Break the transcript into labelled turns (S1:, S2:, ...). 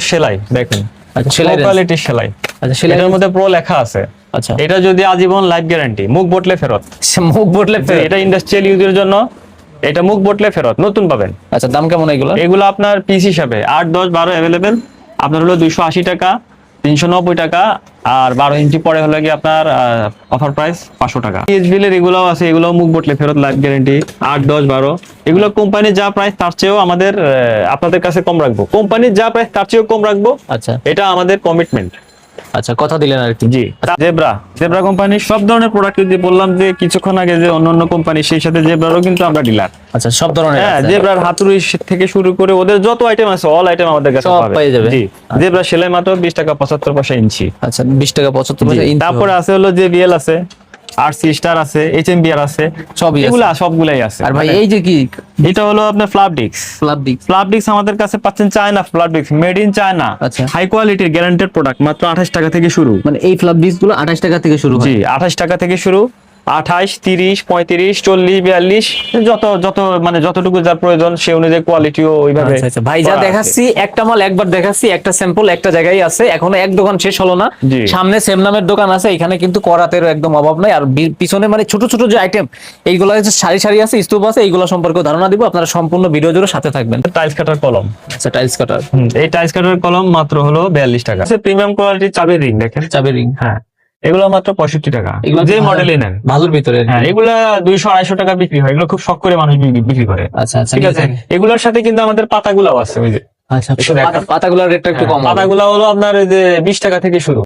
S1: সেলাই দেখুন।
S2: আচ্ছা সেলাই
S1: কোয়ালিটির সেলাই।
S2: আচ্ছা সেলাই
S1: মধ্যে প্রো লেখা আছে।
S2: আচ্ছা।
S1: এটা যদি আজীবন লাইফ গ্যারান্টি মুখ বটলে ফেরত।
S2: মুখ বটলে ফেরত।
S1: এটা ইন্ডাস্ট্রিয়াল ইউজের জন্য এটা মুখ বটলে ফেরত নতুন পাবেন।
S2: আচ্ছা দাম কেমন এগুলো?
S1: এগুলো আপনার পিস হিসাবে আট দশ বারো অ্যাভেলেবেল আপনার হলো দুইশো আশি টাকা তিনশো নব্বই টাকা আর বারো ইঞ্চি পরে হলো কি আপনার অফার প্রাইস পাঁচশো টাকা। পিএইচবিল এর এগুলো আছে এগুলো মুখ বটলে ফেরত লাইফ গ্যারেন্টি আট দশ বারো। এগুলো কোম্পানির যা প্রাইস তার চেয়েও আমাদের আপনাদের কাছে কম রাখব। কোম্পানির যা প্রাইস তার চেয়েও কম রাখব
S2: আচ্ছা।
S1: এটা আমাদের কমিটমেন্ট
S2: আচ্ছা কথা দিলেন আর কি
S1: জি। জেব্রা জেব্রা কোম্পানির সব ধরনের প্রোডাক্ট যদি বললাম যে কিছুক্ষণ আগে যে অন্য অন্য কোম্পানি সেই সাথে জেব্রারও কিন্তু আমরা ডিলার
S2: আচ্ছা সব ধরনের
S1: হ্যাঁ। জেব্রার হাতুড়ি থেকে শুরু করে ওদের যত আইটেম আছে অল আইটেম আমাদের কাছে
S2: সব
S1: পাবে।
S2: পেয়ে যাবে।
S1: জি। জেব্রা সেলাই মাত্র বিশ টাকা পঁচাত্তর পয়সা ইঞ্চি।
S2: আচ্ছা বিশ টাকা পঁচাত্তর
S1: জি,
S2: পয়সা ইঞ্চি
S1: তারপরে আছে হলো যে বিএল আছে। আর সি স্টার আছে এইচ এম বিআর আছে
S2: সবই
S1: এগুলো সবগুলাই আছে।
S2: আর ভাই এই যে কি?
S1: এটা হলো আপনার ফ্লাপডিক্স ফ্লাপডিক্স
S2: ফ্লাপ দিক
S1: ফ্লাপ ডিক্স আমাদের কাছে পাচ্ছেন China floppy disks made in China
S2: আচ্ছা।
S1: হাই কোয়ালিটির গ্যারান্টেড প্রোডাক্ট মাত্র আঠাশ টাকা থেকে শুরু।
S2: মানে এই ফ্লাপডিক্সগুলো আঠাশ টাকা থেকে শুরু
S1: জি আঠাশ টাকা থেকে শুরু। আঠাশ তিরিশ পঁয়ত্রিশ চল্লিশ বিয়াল্লিশ যত যত মানে যতটুকু যার প্রয়োজন সে অনুযায়ী কোয়ালিটিও ওইভাবে
S2: আচ্ছা আচ্ছা। ভাই যা দেখাচ্ছি একটা মাল একবার দেখাচ্ছি একটা স্যাম্পল একটা জায়গায় আছে। এখনও এক দোকান শেষ হলো না। সামনে সেম নামের দোকান আছে এখানে কিন্তু করাতেরও একদম অভাব নাই। আর পিছনে মানে ছোট ছোট যে আইটেম এইগুলো হচ্ছে সারি সারি আছে স্তূপ আছে এইগুলো সম্পর্কে ধারণা দিব। আপনারা সম্পূর্ণ ভিডিও জুড়ে সাথে থাকবেন।
S1: টাইলস কাটার কলম।
S2: আচ্ছা টাইলস কাটার
S1: এই টাইলস কাটার কলম মাত্র হলো বিয়াল্লিশ টাকা। প্রিমিয়াম কোয়ালিটির চাবি রিং দেখেন।
S2: চাবি রিং
S1: হ্যাঁ। এগুলো মাত্র পঁয়ষট্টি টাকা।
S2: এগুলো
S1: যে মডেলে নেন।
S2: ভালোর ভিতরে।
S1: হ্যাঁ এগুলা দুইশো আড়াইশো টাকা বিক্রি হয়। এগুলো খুব শখ করে মানুষ বিক্রি- করে।
S2: আচ্ছা আচ্ছা
S1: ঠিক আছে? এগুলোর সাথে কিন্তু আমাদের পাতাগুলাও আছে ওই যে।
S2: আচ্ছা পাতাগুলোর রেটটা একটু কম।
S1: পাতাগুলা হলো আপনার এই যে বিশ টাকা থেকে শুরু।